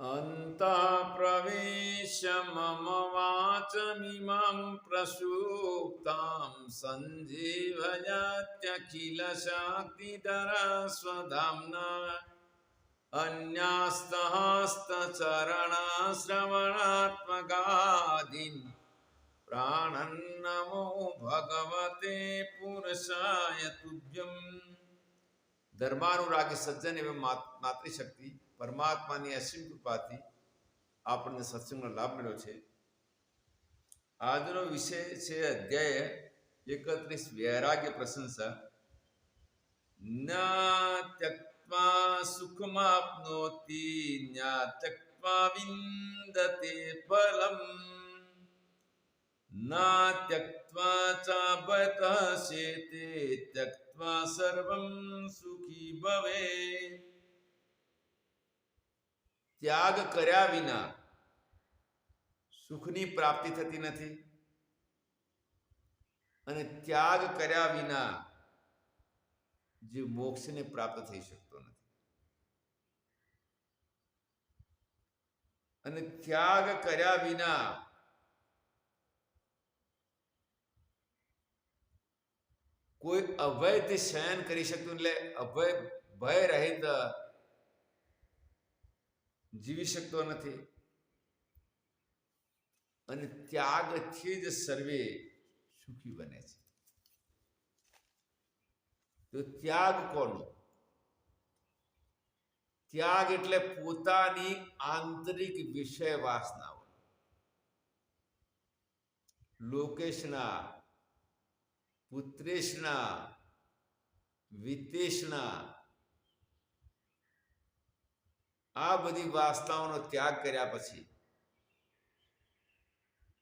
अन्तः प्रवेश्य मम वाचमिमं प्रसूक्तां सञ्जीवयत्यखिलशक्तिधरा स्वधाम्ना अन्यास्तहस्तचरणाश्रवणात्मकादीन् प्राणन्नमो भगवते पुरुषाय तुभ्यम् ધર્માનુરાગી સજ્જન એવં માત- માતૃશક્તિ પરમાત્માની અસીમ કૃપાથી આપણને સત્સંગનો લાભ મળ્યો છે. આજનો વિષય છે અધ્યાય એકત્રીસ વૈરાગ્ય પ્રશંસા. ન સુખમાં સુખમાપ્નોતિ ન્યા ત્યક્વા વિંદતે ફલમ. ના ત્યક્વા ચાબત શેતે, ત્યક્ત્વા સર્વં સુખી ભવે. ત્યાગ કર્યા વિના સુખની પ્રાપ્તિ થતી નથી. અને ત્યાગ કર્યા વિના જે મોક્ષને પ્રાપ્ત થઈ શકતો નથી. અને ત્યાગ કર્યા વિના કોઈ અભયથી શયન કરી શકતું એટલે અભય ભય રહિત જીવી શકતો નથી. અને ત્યાગથી જ સર્વે સુખી બને છે. તો ત્યાગ કોનો? ત્યાગ એટલે પોતાની આંતરિક વિષય વાસનાઓ. લોકેશના, પુત્રેશના, વિતેશના આ બધી વાસનાઓનો ત્યાગ કર્યા પછી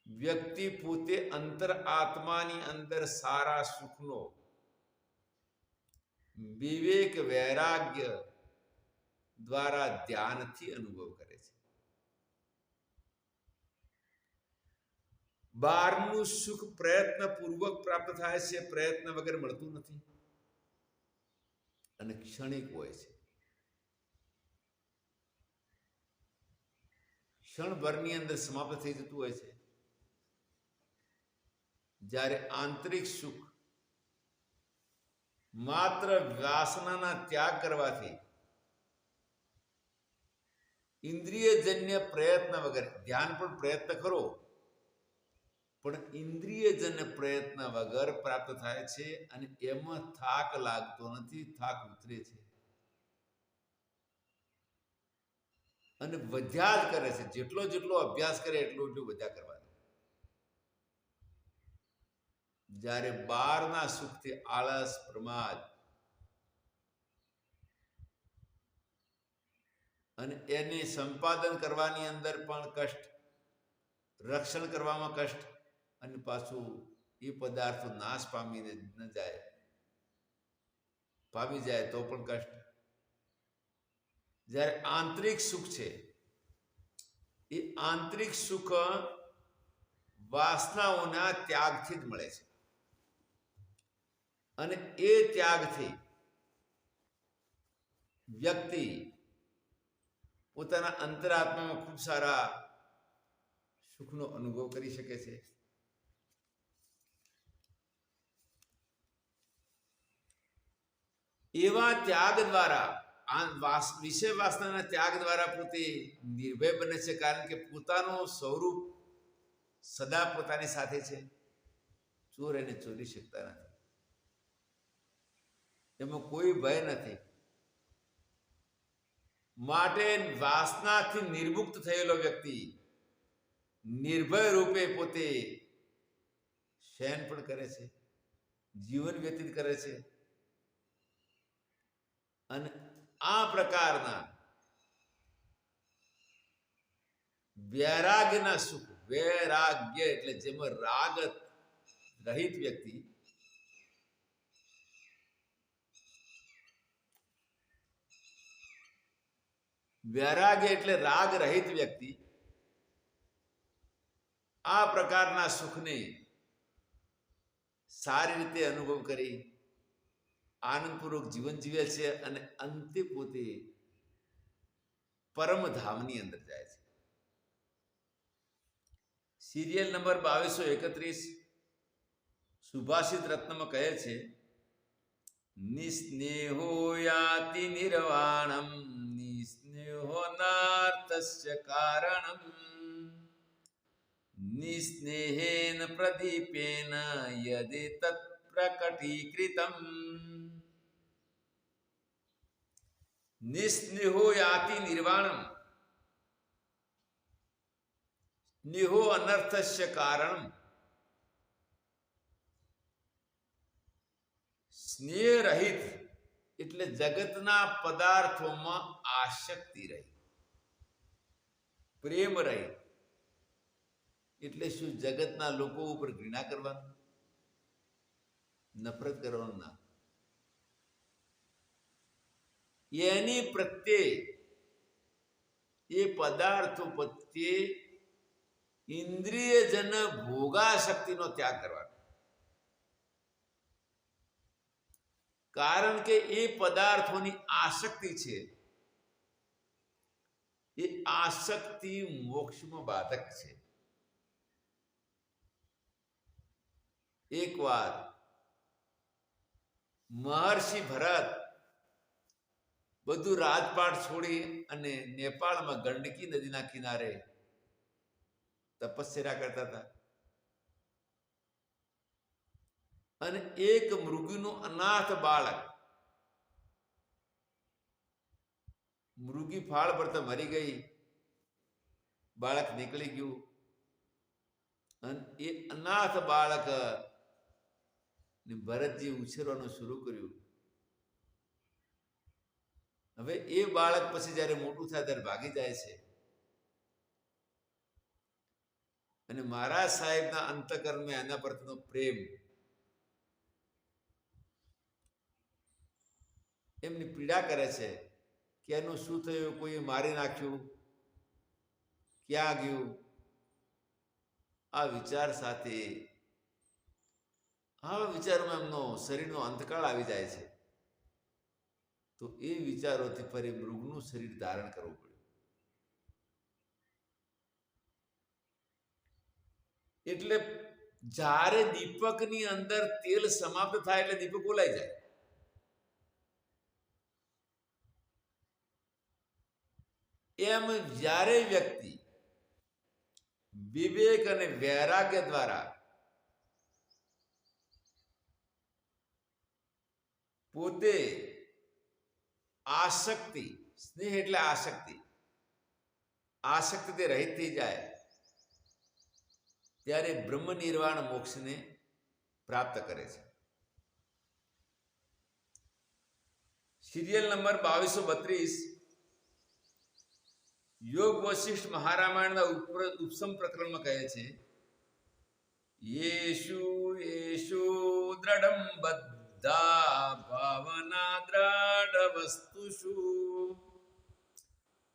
વ્યક્તિ પોતે અંતર આત્માની અંદર સારા સુખનો વિવેક વૈરાગ્ય દ્વારા ધ્યાનથી અનુભવ કરે છે. બહારનું સુખ પ્રયત્ન પૂર્વક પ્રાપ્ત થાય છે, પ્રયત્ન વગર મળતું નથી અને ક્ષણિક હોય છે. ક્ષણભરની અંદર સમાપ્ત થઈ જતું હોય છે. જ્યારે આંતરિક સુખ માત્ર વાસનાના ત્યાગ કરવાથી ઇન્દ્રિયજન્ય પ્રયત્ન વગર, ધ્યાન પણ પ્રયત્ન કરો, પણ ઇન્દ્રિયજન્ય પ્રયત્ન વગર પ્રાપ્ત થાય છે અને એમાં થાક લાગતો નથી, થાક ઉતરે છે. અને વધ્યા જ કરે છે. જેટલો જેટલો અભ્યાસ કરે એટલું એટલું વધ્યા કરવાનું. જ્યારે બહારના સુખથી આળસ, પ્રમાદ અને એને સંપાદન કરવાની અંદર પણ કષ્ટ, રક્ષણ કરવામાં કષ્ટ અને પાછું એ પદાર્થો નાશ પામીને ન જાય, પામી જાય તો પણ કષ્ટ. જ્યારે આંતરિક સુખ છે, એ આંતરિક સુખ વાસનાઓના ત્યાગથી જ મળે છે. અને એ ત્યાગથી વ્યક્તિ પોતાના અંતરાત્મામાં ખૂબ સારા સુખનો અનુભવ કરી શકે છે. એવા ત્યાગ દ્વારા આ વિષય વાસનાના ત્યાગ દ્વારા પોતે નિર્ભય બને છે, કારણ કે પોતાનું સ્વરૂપ સદા પોતાની સાથે છે. ચોર એને ચોરી શકતા નથી. એમાં કોઈ ભય નથી. માટે વાસનાથી નિર્મુક્ત થયેલો વ્યક્તિ નિર્ભય રૂપે પોતે શયન પણ કરે છે, જીવન વ્યતીત કરે છે. અને આ પ્રકારના વૈરાગ્યના સુખ, વૈરાગ્ય એટલે જેમાં રાગ રહિત વ્યક્તિ વૈરાગ્ય એટલે રાગ રહિત વ્યક્તિ આ પ્રકારના સુખને સારી રીતે અનુભવ કરી આનંદપૂર્વક જીવન જીવે છે અને અંતે પોતે પરમધામની અંદર જાય છે. સિરિયલ નંબર બાવીસો એકત્રીસ સુભાષિત રત્નમાં કહે છે, નિસ્નેહો યાતિ નિર્વાણમ, નિસ્નેહો નાર્થસ્ય કારણમ. નિસ્નેહેન પ્રદીપેન યદિ તત્ પ્રકટીકૃતમ નિસ્નેહો યાતિ નિર્વાણમ. સ્નેહો અનર્થસ્ય કારણમ. સ્નેહ રહિત એટલે જગતના પદાર્થોમાં આશક્તિ રહી. પ્રેમ રહી એટલે શું જગતના લોકો ઉપર ઘૃણા કરવાનું? નફરત કરવાનું ના. એની પ્રત્યે એ પદાર્થો પ્રત્યે ઇન્દ્રિયજન ભોગાશક્તિનો ત્યાગ કરવાનો કારણ કે એ પદાર્થોની આસક્તિ છે એ આસક્તિ મોક્ષમાં બાધક છે એકવાર મહર્ષિ ભરત બધું રાજપાટ છોડી અને નેપાળમાં ગંડકી નદીના કિનારે તપસ્યા કરતા હતા. અને એક મૃગીનું અનાથ બાળક, મૃગી ફાળ પડતા મરી ગઈ. બાળક નીકળી ગયું. અને એ અનાથ બાળક ભરતજી ઉછેરવાનું શરૂ કર્યું. હવે એ બાળક પછી જ્યારે મોટું થાય ત્યારે ભાગી જાય છે. અને મારા સાહેબના અંતકરણમાં એના પ્રત્યેનો પ્રેમ. એમની પીડા કરે છે કે એનું શું થયું? કોઈ મારી નાખ્યું? ક્યાં ગયું? આ વિચાર સાથે, આ વિચારોમાં એમનો શરીરનો અંતકાળ આવી જાય છે. તો એ વિચારોથી ફરી મૃગનું શરીર ધારણ કરવું પડ્યું. એટલે જ્યારે દીપકની અંદર તેલ સમાપ્ત થાય એટલે દીપક ઓલાઈ જાય. એમ જ્યારે વ્યક્તિ વિવેક અને વૈરાગ્ય દ્વારા પોતે આસક્તિ, સ્નેહ એટલે આસક્તિ. આસક્તિથી રહિત થઈ જાય ત્યારે બ્રહ્મ નિર્વાણ મોક્ષને પ્રાપ્ત કરે છે. સિરિયલ નંબર બાવીસો બત્રીસ, યોગ વશિષ્ઠ મહારામાયણના ઉપસમ પ્રકરણમાં કહે છે, યેશુ યેશુ દ્રઢમ બદ્ધા ભાવના દ્રઢ વસ્તુષુ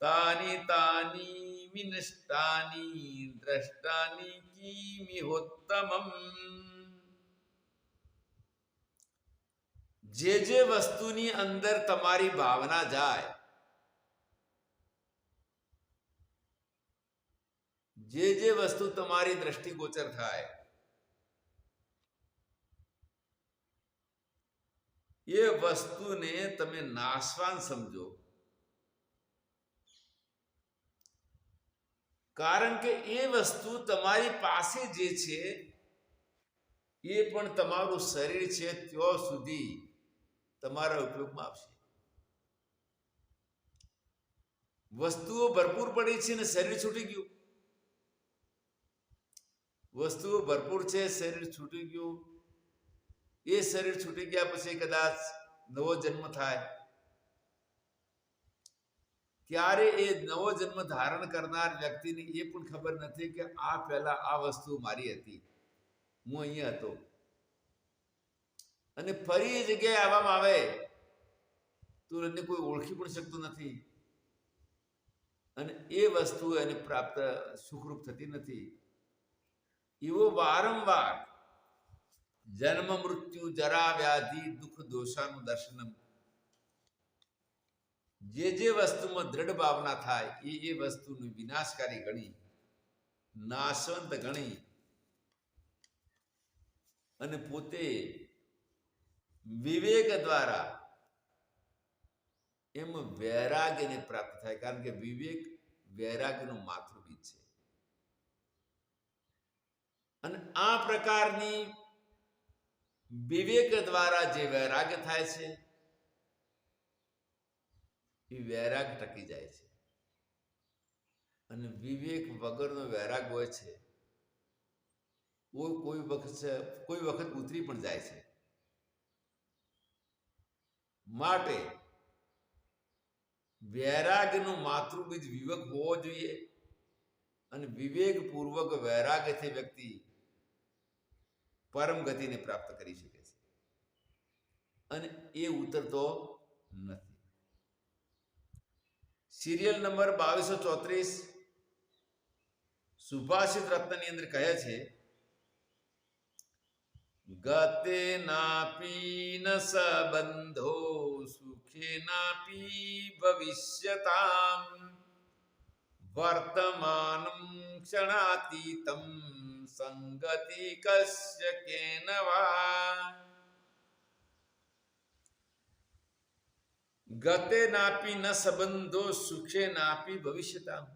તાની તાની વિનષ્ટાની દ્રષ્ટાની કિમિહોત્તમમ જે જે વસ્તુની અંદર તમારી ભાવના જાય જે જે વસ્તુ તમારી દ્રષ્ટિગોચર થાય એ વસ્તુને તમે નાશવાન સમજો. કારણ કે એ વસ્તુ તમારી પાસે જે છે, એ પણ તમારું શરીર છે ત્યાં સુધી તમારા ઉપયોગમાં આવશે. વસ્તુઓ ભરપૂર પડી છે ને શરીર છૂટી ગયું. વસ્તુઓ ભરપૂર છે, શરીર છૂટી ગયું. એ શરીર છૂટી ગયા પછી કદાચ નવો જન્મ થાય. ત્યારે એ નવો જન્મ ધારણ કરનાર વ્યક્તિને એ પણ ખબર નથી કે આ પહેલા આ વસ્તુ મારી હતી. હું અહીંયા હતો. અને ફરી જગ્યાએ આવવામાં આવે તો એને કોઈ ઓળખી પણ શકતો નથી. અને એ વસ્તુ એને પ્રાપ્ત સુખરૂપ થતી નથી. એવો વારંવાર જન્મ મૃત્યુ, જરા વ્યાધિ, દુઃખ, દોષાનું દર્શનમ. જે જે વસ્તુમાં દ્રઢ ભાવના થાય, એ એ વસ્તુનું વિનાશકારી ગણી, નાશવંત ગણી. અને પોતે વિવેક દ્વારા એમ વૈરાગ્યને પ્રાપ્ત થાય, કારણ કે વિવેક વૈરાગ્યનું માતૃબીજ છે. અને આ પ્રકારની વિવેક દ્વારા જે વૈરાગ્ય થાય છે, એ વૈરાગ ટકી જાય છે. અને વિવેક વગરનો વૈરાગ હોય છે કોઈ વખત કોઈ વખત ઉતરી પણ જાય છે. માટે વૈરાગનું માતૃબીજ વિવેક હોવો જોઈએ અને વિવેકપૂર્વક વૈરાગ્યથી વ્યક્તિ પરમ ગતિને પ્રાપ્ત કરી શકે છે. અને એ ઉતરતો નથી. સિરિયલ નંબર બાવીસો ચોત્રીસ સુભાષિત રત્નની અંદર કહે છે, ગતે નાપી ન સંબંધો સુખે નાપી ભવિષ્યતામ, વર્તમાનમ ક્ષણાતીતમ કસ્ય કેન વા ગતે નાપી ન સંબંધો સુખે નાપી ભવિષ્યતામ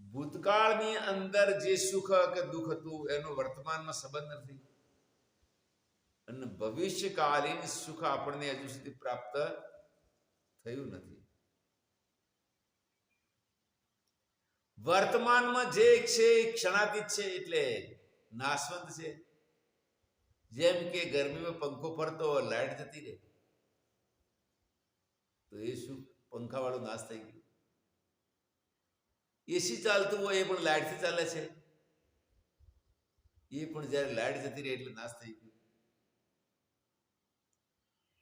ભૂતકાળની અંદર જે સુખ કે દુઃખ હતું એનો વર્તમાનમાં સંબંધ નથી અને ભવિષ્યકાલીન સુખ આપણને હજુ સુધી પ્રાપ્ત થયું નથી વર્તમાનમાં જે છે એ ક્ષણાતીત છે એટલે નાશવંત છે. જેમ કે ગરમીમાં પંખો ફરતો લાઈટ જતી રહે. તો એ શું? પંખાવાળો નાશ થઈ ગયો. એસી ચાલતું હોય એ પણ લાઈટથી ચાલે છે. એ પણ જ્યારે લાઈટ જતી રહે એટલે નાશ થઈ ગયો.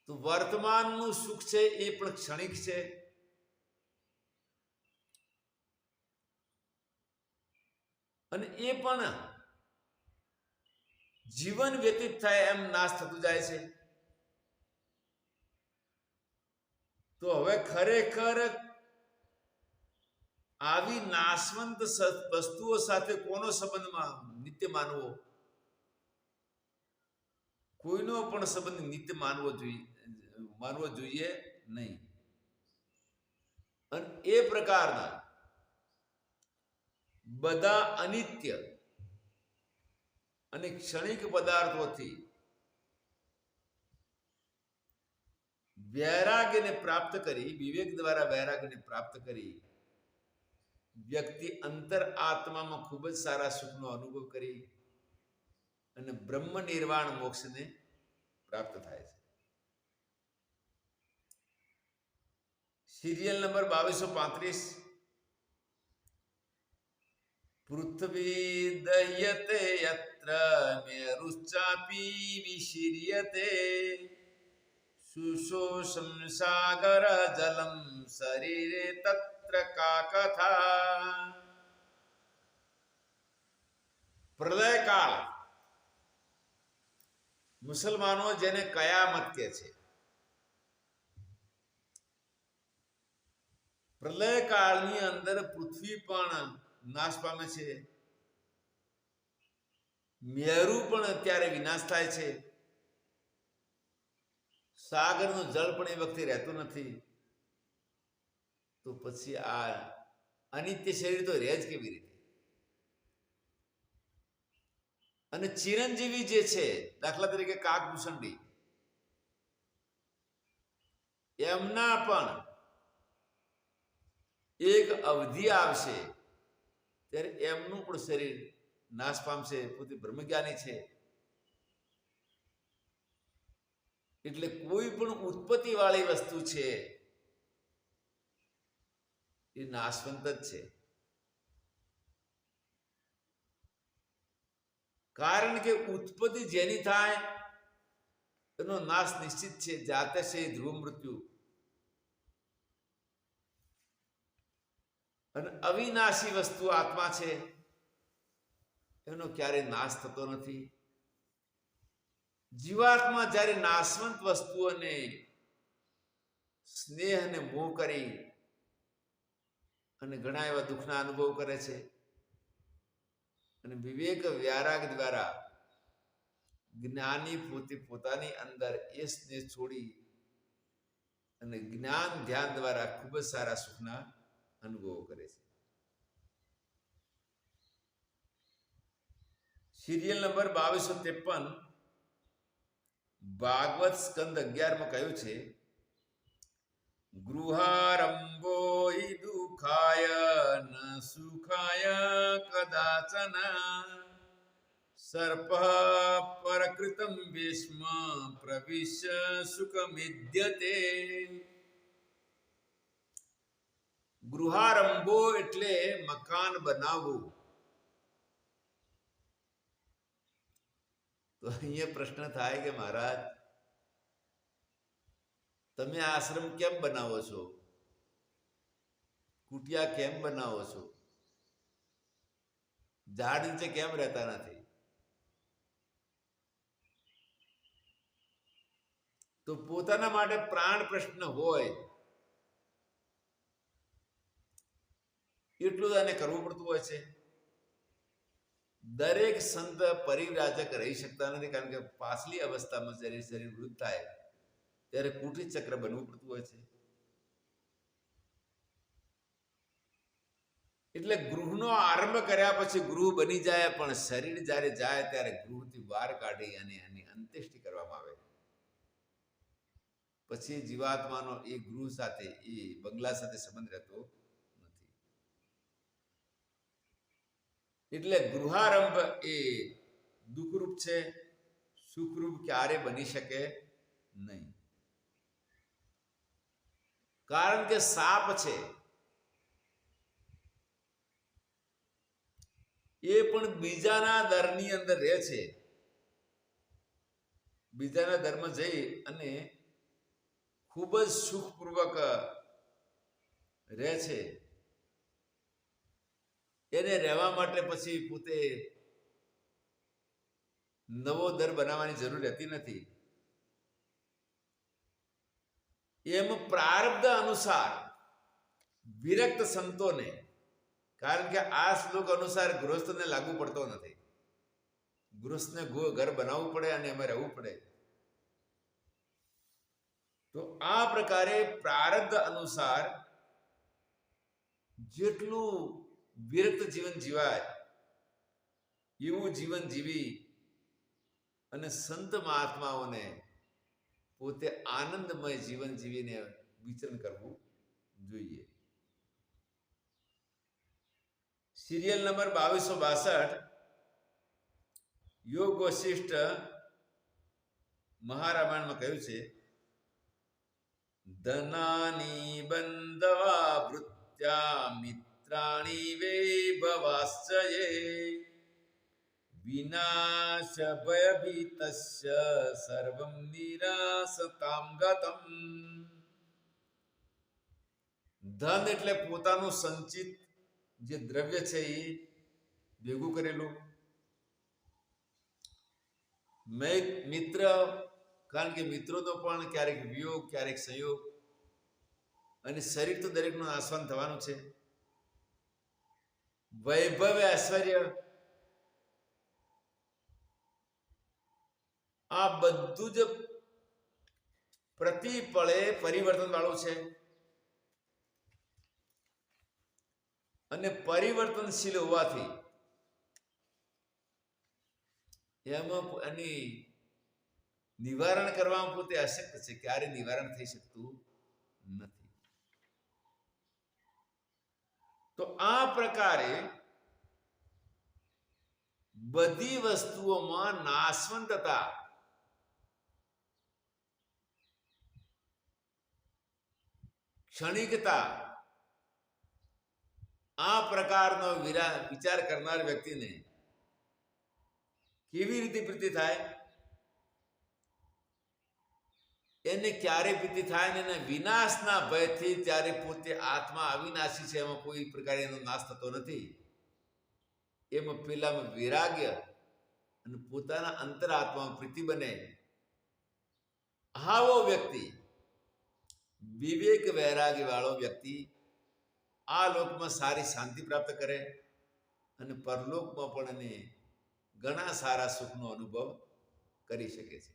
તો વર્તમાનનું સુખ છે એ પણ ક્ષણિક છે. અને એ પણ જીવન વ્યતીત થાય એમ નાશ થતું જાય છે. તો હવે ખરેખર આવી નાશવંત વસ્તુઓ સાથે કોનો સંબંધમાં નિત્ય માનવો? કોઈનો પણ સંબંધ નિત્ય માનવો જોઈએ માનવો જોઈએ નહીં. અને એ પ્રકારના બધા અનિત્ય અને ક્ષણિક પદાર્થોથી વૈરાગ્યને પ્રાપ્ત કરી, વિવેક દ્વારા વૈરાગ્યને પ્રાપ્ત કરી, વ્યક્તિ અંતર આત્મામાં ખૂબ જ સારા સુખનો અનુભવ કરી અને બ્રહ્મ નિર્વાણ મોક્ષને પ્રાપ્ત થાય છે. સિરિયલ નંબર બાવીસો પાંત્રીસ પૃથ્વી દહ્યતે યત્ર મેરુશ્ચાપી વિશિર્યતે સુશોષમ સાગર જલમ શરીરે તત્ર કા કથા પ્રલયકાળ મુસલમાનો જેને કયામત કે છે, પ્રલયકાળની અંદર પૃથ્વી પણ નાશ પામે છે. મેરુ પણ અત્યારે વિનાશ થાય છે. સાગરનું જળ પણ એ વખતે રહેતું નથી. તો પછી આ અનિત્ય શરીર તો રહે જ કેવી રીતે? અને ચિરંજીવી જે છે, દાખલા તરીકે કાકભૂષણડી એમના પણ એક અવધિ આવશે. ત્યારે એમનું પણ શરીર નાશ પામશે પોતે બ્રહ્મજ્ઞાની છે. એટલે કોઈ પણ ઉત્પત્તિ વાળી વસ્તુ છે, એ નાશવંત જ છે. કારણ કે ઉત્પત્તિ જેની થાય, એનો નાશ નિશ્ચિત છે. જાતે છે ધ્રુવ મૃત્યુ અને અવિનાશી વસ્તુ આત્મા છે, એનો ક્યારેય નાશ થતો નથી. જીવાત્મા જ્યારે નાશવંત વસ્તુઓને સ્નેહ અને મોહ કરી અને ઘણા એવા દુઃખના અનુભવ કરે છે અને વિવેક વ્યારાગ દ્વારા જ્ઞાની પોતે પોતાની અંદર એ સ્નેહ છોડી અને જ્ઞાન ધ્યાન દ્વારા ખૂબ જ સારા સુખના અનુભવો કરે છે. સિરિયલ નંબર બાવીસો ત્રેપન ભાગવત સ્કંદ અગિયારમાં કહ્યું છે, ગૃહારંભો દુખાય, ન સુખાય કદાચન. સર્પ પરકૃતમ ભીષ્મ પ્રવિશ્ય સુખમિદ્યતે. ગૃહારંભો એટલે મકાન બનાવવું. તો અહીંયા પ્રશ્ન થાય કે મહારાજ, તમે આશ્રમ કેમ બનાવો છો? કુટિયા કેમ બનાવો છો? ઝાડ નીચે કેમ રહેતા નથી? તો પોતાના માટે પ્રાણ પ્રશ્ન હોય. એટલું જ આને કરવું પડતું હોય છે. દરેક સંત પરિવ્રાજક રહી શકતા નથી કારણ કે પાછલી અવસ્થામાં જ્યારે શરીર વૃદ્ધ થાય, ત્યારે કુટિર ચક્ર બનવું પડતું હોય છે. એટલે ગૃહનો આરંભ કર્યા પછી ગૃહ બની જાય, પણ શરીર જ્યારે જાય ત્યારે ગૃહથી બહાર કાઢી અને એની અંત્યેષ્ટિ કરવામાં આવે. પછી જીવાત્માનો એ ગૃહ સાથે, એ બંગલા સાથે સંબંધ રહેતો નથી એટલે ગૃહારંભ એ દુઃખરૂપ છે, સુખરૂપ ક્યારે બની શકે નહીં. કારણ કે સાપ છે, એ પણ બીજાના દરની અંદર રહે છે. બીજાના દરમાં જઈ અને ખૂબ જ સુખપૂર્વક રહે છે. એને રહેવા માટે પછી પોતે નવો દર બનાવવાની જરૂર રહેતી નથી. એમ પ્રારબ્ધ અનુસાર વિરક્ત સંતોને, કારણ કે આ શ્લોક અનુસાર ગૃહસ્થને લાગુ પડતો નથી. ગૃહસ્થને ઘર બનાવવું પડે અને એમાં રહેવું પડે. તો આ પ્રકારે પ્રારબ્ધ અનુસાર જેટલું વિરક્ત જીવન જીવાય, એવું જીવન જીવી અને સંત મહાત્માઓને પોતે આનંદમય જીવન જીવીને વિચરણ કરવું જોઈએ. સિરિયલ નંબર બાવીસો બાસઠ, યોગ વશિષ્ઠ મહારામાયણમાં કહ્યું છે, ધનાની બંધવા વૃત્યા મિત્રાણી વે ભવાશ્ચયે વિનાશ ભયભીતસ્ય સર્વમ નિરાસતામ ગતમ ધન એટલે પોતાનું સંચિત જે દ્રવ્ય છે એ ભેગું કરેલું. મેં મિત્ર, કારણ કે મિત્રોનો પણ ક્યારેક વિયોગ, ક્યારેક સંયોગ, અને શરીર તો દરેકનું આસવાન થવાનું છે. વૈભવ ઐશ્વર્ય. આ બધું જ પ્રતિપળે પરિવર્તન વાળું છે. અને પરિવર્તનશીલ હોવાથી એમાં એની નિવારણ કરવામાં પોતે અશક્ત છે ક્યારે નિવારણ થઈ શકતું નથી. તો આ પ્રકારે બધી વસ્તુઓમાં નાશવંતતા. ક્ષણિકતા. આ પ્રકારનો વિચાર કરનાર વ્યક્તિને કેવી રીતે પ્રીતિ થાય? એને ક્યારે પ્રીતિ થાય ને એના વિનાશના ભયથી ત્યારે પોતે આત્મા અવિનાશી છે, એમાં કોઈ પ્રકારે એનો નાશ થતો નથી. એમાં પેલામાં વિરાગ્ય અને પોતાના અંતરાત્મામાં પ્રીતિ બને. આવો વ્યક્તિ, વિવેક વૈરાગ્ય વાળો વ્યક્તિ આ લોકમાં સારી શાંતિ પ્રાપ્ત કરે અને પરલોકમાં પણ એને ઘણા સારા સુખનો અનુભવ કરી શકે છે.